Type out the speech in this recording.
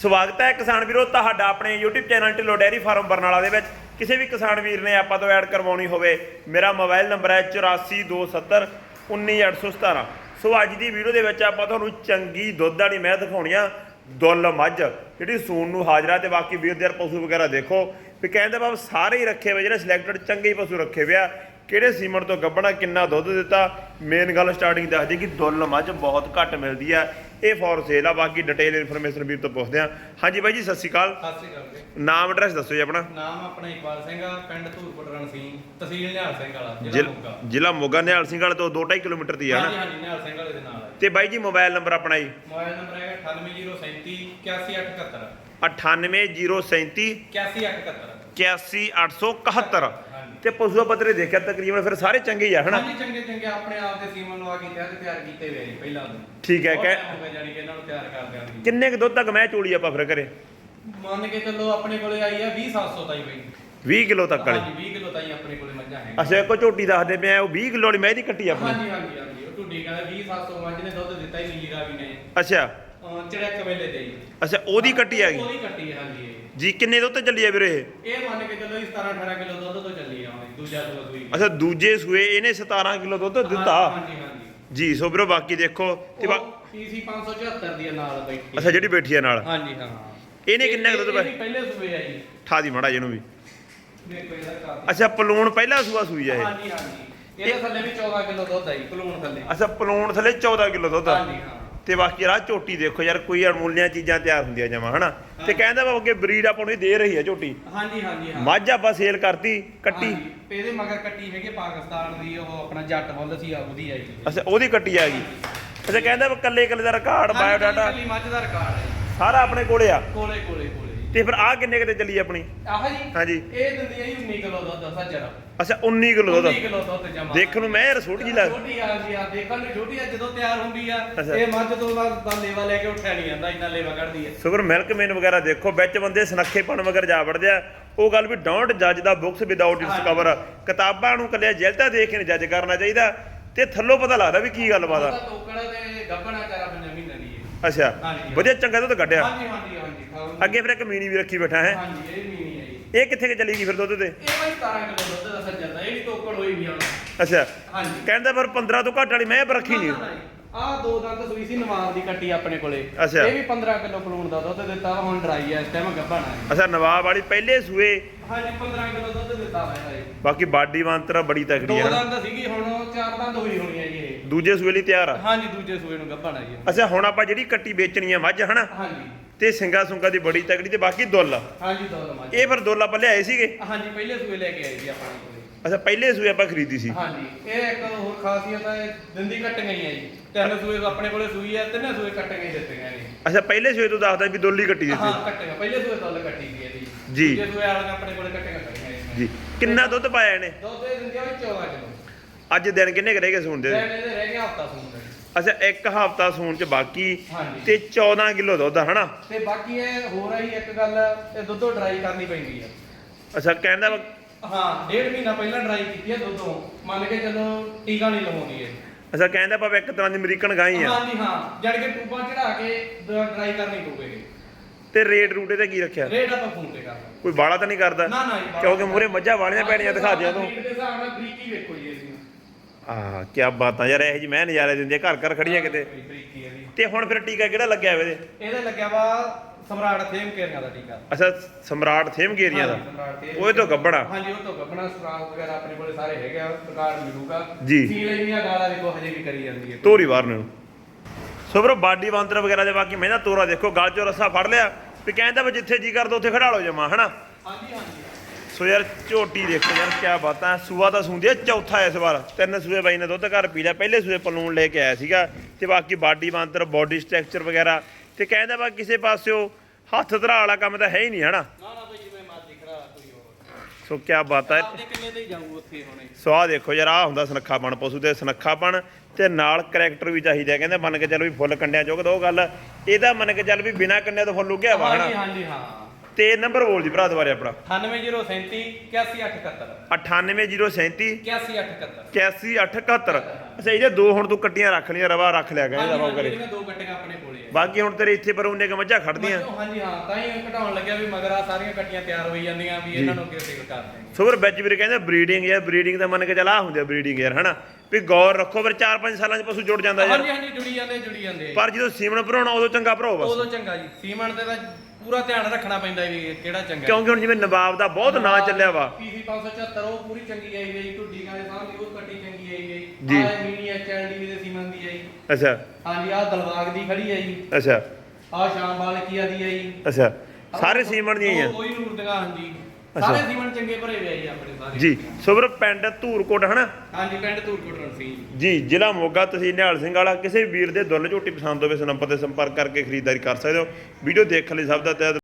ਸਵਾਗਤ ਹੈ ਕਿਸਾਨ ਵੀਰੋ, ਤੁਹਾਡਾ ਆਪਣੇ YouTube channel Dhillon dairy farm Barnala ਦੇ ਵਿੱਚ। ਕਿਸੇ ਵੀ ਕਿਸਾਨ ਵੀਰ ਨੇ ਆਪਾਂ ਤੋਂ ਐਡ ਕਰਵਾਉਣੀ ਹੋਵੇ, ਮੇਰਾ ਮੋਬਾਈਲ ਨੰਬਰ ਹੈ 8427 19817 ਸੋ ਅੱਜ ਦੀ ਵੀਡੀਓ ਦੇ ਵਿੱਚ ਆਪਾਂ ਤੁਹਾਨੂੰ ਚੰਗੀ ਦੁੱਧ ਵਾਲੀ ਮੈਂ ਦਿਖਾਉਣੀ ਆ, ਦੁੱਲ ਮੱਝ, ਜਿਹੜੀ ਸੂਣ ਨੂੰ ਹਾਜ਼ਰਾ ਤੇ ਬਾਕੀ ਵੀਰ ਦੇ ਪਸ਼ੂ ਵਗੈਰਾ ਦੇਖੋ। ਵੀ ਕਹਿੰਦੇ ਬਾਬ ਸਾਰੇ ਹੀ ਰੱਖੇ ਹੋਏ, ਜਿਹੜੇ ਸਿਲੈਕਟਡ ਚੰਗੇ ਹੀ ਪਸ਼ੂ ਰੱਖੇ ਹੋਏ ਆ। ਕਿਹੜੇ ਸੀਮਨ ਤੋਂ ਗੱਬਣਾ ਕਿੰਨਾ ਦੁੱਧ ਦਿੱਤਾ? ਮੇਨ ਗੱਲ ਸਟਾਰਟਿੰਗ ਦੱਸਦੀ ਕਿ ਦੁੱਲ ਮੱਝ ਬਹੁਤ ਘੱਟ ਮਿਲਦੀ ਆ। ਇਹ ਫੋਰ ਸੇਲ ਆ ਬਾਕੀ ਡਿਟੇਲ ਇਨਫੋਰਮੇਸ਼ਨ ਵੀਰ ਤੋਂ ਪੁੱਛਦੇ ਆ ਹਾਂਜੀ ਬਾਈ ਜੀ ਸਤਿ ਸ਼੍ਰੀ ਅਕਾਲ। ਸਤਿ ਸ਼੍ਰੀ ਅਕਾਲ ਜੀ। ਨਾਮ ਐਡਰੈਸ ਦੱਸੋ ਜੀ ਆਪਣਾ। ਨਾਮ ਆਪਣਾ ਇਕਬਾਲ ਸਿੰਘ ਆ ਪਿੰਡ ਧੂਰਪੁਰ ਰਣਸੀਂਹ ਤਹਿਸੀਲ ਨਿਹਾਲ ਸਿੰਘ ਵਾਲਾ ਜ਼ਿਲ੍ਹਾ ਜ਼ਿਲ- ਮੋਗਾ। ਜ਼ਿਲ੍ਹਾ ਮੋਗਾ ਨਿਹਾਲ ਸਿੰਘ ਵਾਲੇ ਤੋਂ 2.5 ਕਿਲੋਮੀਟਰ ਦੀ ਆ ਹਾਂਜੀ ਨਾ। ਹਾਂਜੀ ਨਿਹਾਲ ਸਿੰਘ ਵਾਲੇ ਦੇ ਨਾਲ ਹੈ ਤੇ ਬਾਈ ਜੀ ਮੋਬਾਈਲ ਨੰਬਰ ਆਪਣਾ ਜੀ। ਮੋਬਾਈਲ ਨੰਬਰ ਹੈ 98037 81871 98037 81871 81871 ਹਾਂਜੀ ਤੇ ਪਸ਼ੂ ਪੱਤਰੇ ਦੇਖਿਆ ਤਕਰੀਬਨ ਫਿਰ ਸਾਰੇ ਚੰਗੇ ਹੀ ਆ ਹਨਾ? ਹਾਂਜੀ ਚੰਗੇ ਚੰਗੇ। ਆਪਣੇ ਆਪ ਦੇ ਸੀਮਨ ਲਵਾ ਕੇ ਤਿਆਰ ਤਿਆਰ ਕੀਤੇ ਹੋਏ ਆ ਜੀ ਪਹਿਲਾਂ ਤੋਂ। ਠੀਕ ਹੈ ਬਹੁਤ ਕਿ time ਹੋ ਗਿਆ ਜਾਣੀ ਕਿ ਇਹਨਾਂ ਨੂੰ ਤਿਆਰ ਕਰਦਿਆਂ ਨੂੰ ਕਿੰਨੇ ਕੁ ਦੁੱਧ ਤੱਕ ਮੈਂ ਚੋਲੀ ਆਪਾਂ ਫਿਰ ਕਰੇ ਮੰਨ ਕੇ ਚੱਲੋ ਆਪਣੇ ਕੋਲੇ ਆਈ ਆ 20700 ਤਾਈ ਬਈ। 20 ਕਿਲੋ ਤੱਕ ਵਾਲੀ। ਹਾਂਜੀ 20 ਕਿਲੋ ਤਾਈ ਆਪਣੇ ਕੋਲੇ ਮੱਝਾਂ ਹੈ ਅੱਛਾ ਇੱਕੋ ਝੋਟੀ ਦੱਸਦੇ ਪਿਆ ਉਹ 20 ਕਿਲੋ ਵਾਲੀ ਮੈਂ ਦੀ ਕੱਟੀ ਆਪਣੀ। ਹਾਂਜੀ ਹਾਂਜੀ ਹਾਂਜੀ ਉਹ ਢੁੱਡੀ ਕਹਿੰਦਾ 20700 ਮੱਝ ਨੇ ਦੁੱਧ ਦਿੱਤਾ ਹੀ ਨੀਲੀ ਰਾਵੀ ਨੇ। ਅੱਛਾ। ਅਹ ਚੜਕ ਵੇਲੇ ਦੇ ਅੱਛਾ ਉਹਦੀ ਕੱਟੀ ਆ ਗਈ ਉਹਦੀ ਕੱਟੀ ਹੈ, ਹਾਂਜੀ। ਜੀ ਕਿੰਨੇ ਦੁੱਧ ਤੇ ਚੱਲੀ ਆ ਵੀਰੇ ਇਹ? ਇਹ ਮੰਨ ਕੇ ਚੱਲੋ ਜੀ 17 18 ਕਿਲੋ ਦੁੱਧ ਤੋਂ ਚੱਲੀ ਆ ਹੁਣ ਦੂਜਾ ਸੂਆ ਸੂਈ ਅੱਛਾ ਦੂਜੇ ਸੂਏ ਇਹਨੇ 17 ਕਿਲੋ ਦੁੱਧ ਦਿੱਤਾ? ਹਾਂਜੀ ਹਾਂਜੀ। ਜੀ ਸੋ ਵੀਰੋ ਬਾਕੀ ਦੇਖੋ ਤੇ ਬਾ- ਪੀਸੀ 574 ਦੀ ਆ ਨਾਲ ਬੈਠੀ। ਅੱਛਾ ਜਿਹੜੀ ਬੈਠੀ ਆ ਨਾਲ? ਹਾਂਜੀ ਹਾਂ। ਇਹਨੇ ਕਿੰਨਾ ਕੁ ਦੁੱਧ ਪਾਇਆ? ਪਹਿਲੇ ਸੂਏ ਆ ਜੀ। ਠਾ ਦੀ ਮੜਾ ਜਿਹਨੂੰ ਵੀ। ਦੇਖੋ ਇਹਦਾ ਕਾਫੀ ਅੱਛਾ ਪਲੂਣ ਪਹਿਲਾ ਸੂਆ ਸੂਈ ਆ ਇਹ? ਹਾਂਜੀ ਹਾਂਜੀ। ਇਹਦੇ ਥੱਲੇ ਵੀ 14 ਕਿਲੋ ਦੁੱਧ ਆ ਜੀ ਕਲੂਣ ਥੱਲੇ। ਅੱਛਾ ਪਲੂਣ ਥਲੇ 14 ਕਿਲੋ ਦੁੱਧ ਆ। ਹਾਂਜੀ ਹਾਂ। ਤੇ ਬਾਕੀ ਰਾਹ ਝੋਟੀ ਦੇਖੋ ਯਾਰ ਕੋਈ ਅਣਮੁੱਲੀਆਂ ਚੀਜ਼ਾਂ ਤਿਆਰ ਹੁੰਦੀਆਂ ਜਮਾ ਹਨਾ? ਤੇ ਕਹਿੰਦਾ ਵਾ ਅੱਗੇ ਬਰੀਡ ਆਪਾਂ ਨੂੰ ਇਹ ਦੇ ਰਹੀ ਆ ਝੋਟੀ। ਹਾਂਜੀ ਹਾਂਜੀ ਹਾਂ। ਮੱਝ ਆਪਾਂ ਸੇਲ ਕਰਤੀ ਕੱਟੀ। ਹਾਂਜੀ, ਤੇ ਇਹਦੇ ਮਗਰ ਕੱਟੀ ਹੈਗੀ ਪਾਕਿਸਤਾਨ ਦੀ ਉਹ ਆਪਣਾ ਜੱਟ ਮੁੱਲ ਸੀ ਆ ਉਹਦੀ ਆਈ। ਅੱਛਾ ਉਹਦੀ ਕੱਟੀ ਆ ਗਈ। ਅੱਛਾ ਕਹਿੰਦਾ ਵਾ ਕੱਲੇ ਕੱਲੇ ਦਾ ਰਿਕਾਰਡ ਬਾਇਓ ਡਾਟਾ ਕੱਲੀ ਮੱਝ ਦਾ ਰਿਕਾਰਡ ਹੈ। ਸਾਰਾ ਆਪਣੇ ਕੋਲੇ ਆ? ਕੋਲੇ ਕੋਲੇ। ਤੇ ਫਿਰ ਆ ਕਿੰਨੇ ਕਿਤੇ ਚੱਲੀ ਆਪਣੀ? ਆਹ ਜੀ ਹਾਂਜੀ। ਇਹ ਦਿੰਦੀ ਹੈ ਜੀ 19 ਕਿਲੋ ਦੁੱਧ ਸੱਜਰ ਅੱਛਾ 19 ਕਿਲੋ ਦੁੱਧ। 19 ਕਿਲੋ ਦੁੱਧ ਜਮਾ। ਦੇਖਣ ਨੂੰ ਮੈਂ ਯਾਰ ਛੋਟੀ ਜਿਹੀ ਲੱਗ ਛੋਟੀ ਆ ਜੀ ਆ ਦੇਖਣ ਨੂੰ ਛੋਟੀ ਆ ਜਦੋਂ ਤਿਆਰ ਹੁੰਦੀ ਆ ਅੱਛਾ। ਇਹ ਮੱਝ ਤੋਂ ਬਾਅਦ ਤਾਂ ਲੇਵਾ ਲੈ ਕੇ ਉੱਠਿਆ ਨਹੀਂ ਜਾਂਦਾ ਇੰਨਾ ਲੇਵਾ ਕੱਢਦੀ ਹੈ ਸ਼ੁਗਰ ਮਿਲਕ ਮੇਨ ਵਗੈਰਾ ਦੇਖੋ ਵਿੱਚ ਬੰਦੇ ਸਨੱਖੇਪਣ ਵਗੈਰਾ ਜਾ ਵੜਦੇ ਆ। ਉਹ ਗੱਲ ਵੀ ਡੋਂਟ ਜੱਜ the books without its cover ਕਿਤਾਬਾਂ ਨੂੰ ਕੱਲਿਆ ਜਲਦਾ ਦੇਖ ਕੇ ਨਹੀਂ ਜੱਜ ਕਰਨਾ ਚਾਹੀਦਾ। ਤੇ ਥੱਲੋਂ ਪਤਾ ਲੱਗਦਾ ਵੀ ਕੀ ਗੱਲਬਾਤ ਉਹਦਾ ਆ। ਟੋਕੜਾ ਤੇ ਗੱਬਣਾ ਚਾਰਾ ਪੰਜਾ ਮਹੀਨਾ ਦੀ ਹੈ ਅੱਛਾ। ਹਾਂਜੀ। ਵਧੀਆ ਚੰਗਾ ਦੁੱਧ ਕੱਢਿਆ। ਹਾਂਜੀ ਹਾਂਜੀ। ਅੱਗੇ ਫਿਰ ਇੱਕ ਮੀਨੀ ਵੀ ਰੱਖੀ ਬੈਠਾ ਹੈ। ਹਾਂਜੀ ਇਹ ਮੀਨੀ ਹੈ ਜੀ। ਇਹ ਕਿੱਥੇ ਕਿ ਚਲੀ ਗਈ ਫਿਰ ਦੁੱਧ ਤੇ? ਇਹ ਬਈ 17 ਕਿਲੋ ਦੁੱਧ ਦਾ ਸੱਜਰ ਦਾ ਇਹ ਵੀ ਟੋਕੜ ਹੋਈ ਵੀ ਹੁਣ। ਅੱਛਾ। ਹਾਂਜੀ। ਕਹਿੰਦਾ ਪਰ 15 ਤੋਂ ਘੱਟ ਵਾਲੀ ਮੈਂ ਪਰ ਰੱਖੀ ਨਹੀਂ। ਆ ਦੋ ਦੰਦ ਸੂਈ ਸੀ ਨਵਾਬ ਦੀ ਕੱਟੀ ਆਪਣੇ ਕੋਲੇ। ਅੱਛਾ। ਇਹ ਵੀ 15 ਕਿਲੋ ਪਲੂਣ ਦਾ ਦੁੱਧ ਦਿੱਤਾ ਵਾ, ਹੁਣ ਡਰਾਈ ਐ ਇਸ ਟਾਈਮ ਗੱਭਣਾ ਹੈ ਅੱਛਾ ਨਵਾਬ ਵਾਲੀ ਪਹਿਲੇ ਸੂਏ। ਹਾਂਜੀ 15 ਕਿਲੋ ਦੁੱਧ ਦਿੱਤਾ ਵਾ ਇਹਦਾ ਜੀ। ਬਾਕੀ ਬਾਡੀ ਵਾਂਤਰਾ ਬੜੀ ਦੋ ਤਕੜੀ ਹੈ ਨਾ ਦੰਦ ਸੀਗੀ ਹੁਣ ਉਹ ਚਾਰ ਦੰਦ ਹੋਈ ਹੋਣੀ ਹੈ ਜੀ ਇਹ। ਦੂਜੇ ਸੂਏ ਲਈ ਤਿਆਰ ਆ। ਹਾਂਜੀ ਦੂਜੇ ਸੂਏ ਨੂੰ ਗੱਭਣਾ ਜੀ। ਇਹ। ਅੱਛਾ ਹੁਣ ਆਪਾਂ ਜਿਹੜੀ ਕੱਟੀ ਵੇਚਣੀ ਆ ਮੱਝ ਹਨਾ? ਹਾਂਜੀ। ਤੇ ਸਿੰਗਾ ਸੁੰਗਾ ਦੀ ਬੜੀ ਤਕੜੀ ਤੇ ਬਾਕੀ ਦੁੱਲ। ਹਾਂਜੀ ਦੋ ਲਮਾਜ ਇਹ ਫਿਰ ਦੁੱਲ ਆਪਾਂ ਲਿਆਏ ਸੀਗੇ? ਹਾਂਜੀ ਪਹਿਲੇ ਸੂਏ ਲੈ ਕੇ ਆਏ ਜੀ ਆਪਣੇ ਕੋਲੇ ਅੱਛਾ ਪਹਿਲੇ ਸੂਏ ਆਪਾਂ ਖਰੀਦੀ ਸੀ। ਹਾਂਜੀ ਇਹ ਇੱਕ ਹੋਰ ਖਾਸੀਅਤ ਹੈ ਦਿੰਦੀ ਕੱਟੀਆਂ ਹੀ ਆ ਜੀ। ਤਿੰਨ ਸੂਏ ਆਪਣੇ ਕੋਲੇ ਸੂਈ ਆ ਤਿੰਨੇ ਸੂਏ ਕੱਟੀਆਂ ਹੀ ਦਿੱਤੀਆਂ ਨੇ। ਅੱਛਾ ਪਹਿਲੇ ਸੂਏ ਤੋਂ ਦੱਸਦਾ ਵੀ ਦੁੱਲ ਹੀ ਕੱਟੀ ਹਾਂ ਦਿੱਤੀ ਕੱਟੀਆਂ ਪਹਿਲੇ ਸੂਏ ਦੁੱਲ ਕੱਟੀ ਗਈ ਇਹਦੀ। ਜੀ। ਦੂਜੇ ਸੂਏ ਵਾਲੀਆਂ ਆਪਣੇ ਕੋਲੇ ਕੱਟੀਆਂ ਕੱਟੀਆਂ ਜੀ। ਕਿੰਨਾ ਦੁੱਧ ਪਾਇਆ ਇਹਨੇ? ਦੁੱਧ ਦਿੰਦੀ ਆ ਵੀ 14 ਕਿਲੋ ਅੱਜ ਦਿਨ ਕਿੰਨੇ ਕੁ ਰਹਿ ਗਏ ਸੂਣ ਦੇ? ਲੈਣ ਇਹਦੇ ਰਹਿ ਗਿਆ ਹਫਤਾ ਸੂਣ ਦਾ। ਜੀ। ਅੱਛਾ ਇੱਕ ਹਫਤਾ ਸੂਣ ਚ ਬਾਕੀ ਹਾਂਜੀ। ਤੇ 14 ਕਿਲੋ ਦੁੱਧ ਆ, ਹਨਾ? ਤੇ ਬਾਕੀ ਇਹ ਹੋਰ ਆਈ ਇੱਕ ਗੱਲ ਇਹ ਦੁੱਧੋਂ ਡਰਾਈ ਕਰਨੀ ਪੈਂਦੀ ਆ। ਅੱਛਾ ਕਹਿੰਦਾ ਵਾ- ਹਾਂ ਡੇਢ ਮਹੀਨਾ ਪਹਿਲਾਂ ਡਰਾਈ ਕੀਤੀ ਆ ਦੁੱਧੋਂ ਮੰਨ ਕੇ ਚੱਲੋ ਟੀਕਾ ਨਹੀਂ ਲਵਾਉਂਦੀ ਇਹ। ਅੱਛਾ ਕਹਿੰਦਾ ਭਾਵੇਂ ਇੱਕ ਤਰ੍ਹਾਂ ਦੀ ਅਮਰੀਕਨ ਗਾਈ ਆ। ਹਾਂਜੀ ਹਾਂ। ਜੜ ਕੇ ਟੂਬਾਂ ਚੜਾ ਕੇ ਡਰਾਈ ਕਰਨੀ ਪਊਗੀ ਤੇ ਰੇਟ ਰੂਟੇ ਤੇ ਕੀ ਰੱਖਿਆ? ਰੇਟ ਆਪਾਂ ਫੋਨ ਤੇ ਕਰਦਾ ਕੋਈ ਬਾਲਾ ਤਾਂ ਨਹੀਂ ਕਰਦਾ? ਨਾ ਨਾ ਜੀ, ਬਾਹਰ- ਕਿਉਂਕਿ ਮੂਰੇ ਮੱਝਾਂ ਵਾਲੀਆਂ ਪੈਣੀਆਂ ਦਿਖਾ ਦਿਆਂ ਤੂੰ। ਬਰੀਡ ਦੇ ਹਿਸਾਬ ਨਾਲ ਬਰੀਕੀ ਵੇਖੋ ਜੀ ਆਹ ਕੀ ਬਾਤਾਂ ਯਾਰ ਇਹ ਜੀ ਮੈਂ ਨਜ਼ਾਰੇ ਦਿੰਦੇ ਆ, ਘਰ ਘਰ ਖੜੀਆਂ ਕਿਤੇ। ਬਰੀਕੀ ਇਹਦੀ। ਤੇ ਹੁਣ ਫਿਰ ਟੀਕਾ ਕਿਹੜਾ ਲੱਗਿਆ ਹੋਇਆ ਇਹਦੇ? ਇਹਦੇ ਲੱਗਿਆ ਵਾ ਸਮਰਾਟ ਥੇਮ ਕੇਰੀਆਂ ਦਾ ਟੀਕਾ। ਅੱਛਾ ਸਮਰਾਟ ਥੇਮ ਗੇਰੀਆਂ ਦਾ? ਹਾਂਜੀ, ਸਮਰਾਟ ਥੇਮ ਉਹ ਤੋਂ ਗੱਬੜਾ ਹਾਂਜੀ ਉਹ ਤੋਂ ਗੱਬਣਾ ਸਟ੍ਰਾਂਗ ਵਗੈਰਾ ਆਪਣੇ ਕੋਲੇ ਸਾਰੇ ਹੈਗੇ ਆ ਰਿਕਾਰਡ ਮਿਲੂਗਾ। ਜੀ। ਸੀਲ ਇੰਨੀਆਂ ਗਾਲਾਂ ਦੇਖੋ ਹਜੇ ਵੀ ਕਰੀ ਜਾਂਦੀ ਹੈ ਤੋਰੀ ਵਾਰ ਨੂੰ। ਸੋ ਬਰੋ ਬਾਡੀ ਬਾਂਦਰ ਵਗੈਰਾ ਦੇ ਬਾਕੀ ਮੈਂ ਨਾ ਤੋਰਾ ਦੇਖੋ ਗਲ ਚੋਂ ਰੱਸਾ ਫੜ ਲਿਆ ਵੀ ਕਹਿੰਦਾ ਵੀ ਜਿੱਥੇ ਜੀ ਕਰਦਾ ਉੱਥੇ ਖੜਾ ਲਓ ਜਮਾ ਹਨਾ? ਹਾਂਜੀ ਹਾਂਜੀ। ਸੋ ਯਾਰ ਝੋਟੀ ਦੇਖੋ ਯਾਰ ਕੀ ਬਾਤਾਂ ਸੂਆ ਤਾਂ ਸੂੰਦੀ ਆ ਚੌਥਾ ਇਸ ਵਾਰ। ਤਿੰਨ ਸੂਏ ਬਾਈ ਨੇ ਦੁੱਧ ਘਰ ਪੀ ਲਿਆ ਪਹਿਲੇ ਸੂਏ ਪਲੂਣ ਲੈ ਕੇ ਆਇਆ ਸੀਗਾ ਤੇ ਬਾਕੀ ਬਾਡੀ ਬਾਂਦਰ ਬਾਡੀ ਸਟਰਕਚਰ ਵਗੈਰਾ ਤੇ ਕਹਿੰਦਾ ਵਾ ਕਿਸੇ ਪਾਸਿਓ ਹੱਥ ਧਰਾ ਵਾਲਾ ਕੰਮ ਤਾਂ ਹੈ ਹੀ ਨਹੀਂ ਹਨਾ? ਨਾ ਨਾ ਭਾਈ ਜਿਵੇਂ ਮਰਜ਼ੀ ਖੜਾ ਕੋਈ ਹੋਰ। ਸੋ ਕੀ ਬਾਤ ਹੈ। ਆਪਦੇ ਕਿੰਨੇ ਤੇ ਹੀ ਜਾਊ ਉੱਥੇ ਹੁਣੇ? ਸੋ ਆਹ ਦੇਖੋ ਯਾਰ ਆਹ ਹੁੰਦਾ ਸੁਨੱਖਾਪਣ ਪਸ਼ੂ ਦੇ ਸੁਨੱਖਾਪਣ ਤੇ ਨਾਲ ਕਰੈਕਟਰ ਵੀ ਚਾਹੀਦਾ ਕਹਿੰਦੇ ਮੰਨ ਕੇ ਚੱਲ ਵੀ ਫੁੱਲ ਕੰਡਿਆਂ ਚੁੱਕ ਦੋ ਗੱਲ ਇਹਦਾ ਮੰਨ ਕੇ ਚੱਲ ਵੀ ਬਿਨਾ ਕੰਡਿਆਂ ਤੋਂ ਫੁੱਲ ਉੱਗਿਆ ਵਾ ਹਨਾ? ਹਾਂਜੀ ਹਾਂ। ਤੇ ਨੰਬਰ ਬੋਲ ਜੀ ਭਰਾ ਦੁਬਾਰੇ ਆਪਣਾ। 98037 81871 98037 81871 8178 ਅੱਛਾ ਇਹਦੇ ਦੋ ਹੁਣ ਤੂੰ ਕੱਟੀਆਂ ਰੱਖ ਲਈਆਂ ਰਵਾ ਰੱਖ ਲਿਆ ਗਿਆ ਇਹਦਾ ਵਾ ਕਰੇ। ਜਿਹੜੀਆਂ ਦੋ ਗੱਟੀਆਂ ਆਪਣੇ ਕੋਲੇ ਆ। ਬਾਕੀ ਹੁਣ ਤੇਰੇ ਇੱਥੇ ਪਰ ਉਹਨੇ ਕ ਮੱਝਾਂ ਖੜਦੀਆਂ। ਮੱਝੋਂ, ਹਾਂਜੀ ਹਾਂ ਤਾਂ ਹੀ ਘਟਾਉਣ ਲੱਗਿਆ ਵੀ ਮਗਰ ਆ ਸਾਰੀਆਂ ਕੱਟੀਆਂ ਤਿਆਰ ਹੋਈ ਜਾਂਦੀਆਂ ਵੀ ਇਹਨਾਂ ਨੂੰ ਅੱਗੇ ਸੇਲ ਕਰਦੇ ਹਾਂ ਸੋ ਫਿਰ ਵਿੱਚ ਵੀਰੇ ਕਹਿੰਦੇ ਬਰੀਡਿੰਗ ਯਾਰ ਬਰੀਡਿੰਗ ਦਾ ਮੰਨ ਕੇ ਚੱਲ ਆ ਹੁੰਦੀ ਬਰੀਡਿੰਗ ਯਾਰ ਹਨਾ? ਵੀ ਗੌਰ ਰੱਖੋ ਫਿਰ 4-5 ਸਾਲਾਂ ਚ ਪਸ਼ੂ ਜੁੜ ਜਾਂਦਾ ਯਾਰ। ਹਾਂਜੀ ਹਾਂਜੀ ਜੁੜੀ ਜਾਂਦੇ ਜੁੜੀ ਜਾਂਦੇ। ਪਰ ਜਦੋਂ ਸੀਮਣ ਭਰਾਉਣਾ ਉਦੋਂ ਚੰਗਾ ਭਰਾਓ ਬਸ। ਉਦੋਂ ਚੰਗਾ ਜੀ। ਸੀਮਨ ਤੇ ਤਾਂ ਪੂਰਾ ਧਿਆਨ ਰੱਖਣਾ ਪੈਂਦਾ ਵੀ ਕਿਹੜਾ ਚੰਗਾ ਕਿਉਂਕਿ ਹੁਣ ਜਿਵੇਂ ਨਵਾਬ ਦਾ ਬਹੁਤ ਨਾਂ ਚੱਲਿਆ ਵਾ। ਪੀਸੀ 574 ਉਹ ਪੂਰੀ ਚੰਗੀ ਆਈ ਗਈ ਢੁੱਡੀ ਗਾਲੇ ਸਾਹਮਣੇ ਉਹ ਕੱਟੀ ਚੰਗੀ ਆਈ ਗਈ। ਆਹ ਮਿਨੀ ਐਚਐਲਡੀ ਦੇ ਸੀਮਨ ਦੀ ਆਈ। ਅੱਛਾ। ਹਾਂਜੀ ਆਹ ਦਲਵਾਗ ਦੀ ਖੜੀ ਜੀ ਅੱਛਾ। ਆਹ ਸ਼ਾਮ ਬਾਲਕੀਆ ਦੀ ਆਈ। ਅੱਛਾ। ਸਾਰੇ ਸੀਮਣ ਦੀਆਂ ਹੀ ਆ। ਕੋਈ ਨੂਰ ਦਗਾ ਹਾਂਜੀ। ਸਾਰੇ ਸੀਮਨ ਚੰਗੇ ਭਰੇ ਹੋਏ ਆ ਜੀ ਆਪਣੇ ਸਾਰੇ। ਜੀ ਸੋ ਫਿਰ ਪਿੰਡ ਧੂਰਕੋਟ ਹਨਾ? ਹਾਂਜੀ ਪਿੰਡ ਧੂਰਕੋਟ ਰਣਸੀ ਜੀ। ਜ਼ਿਲ੍ਹਾ ਮੋਗਾ ਤਹਿਸੀਲ ਨਿਹਾਲ ਸਿੰਘ ਵਾਲਾ। ਕਿਸੇ ਵੀਰ ਦੇ ਦੁੱਲ ਝੋਟੀ ਪਸੰਦ ਹੋਵੇ ਇਸ ਨੰਬਰ ਤੇ ਸੰਪਰਕ ਕਰਕੇ ਖਰੀਦਦਾਰੀ ਕਰ ਸਕਦੇ ਹੋ। ਵੀਡੀਓ ਦੇਖਣ ਲਈ ਸਭ ਦਾ ਤਹਿ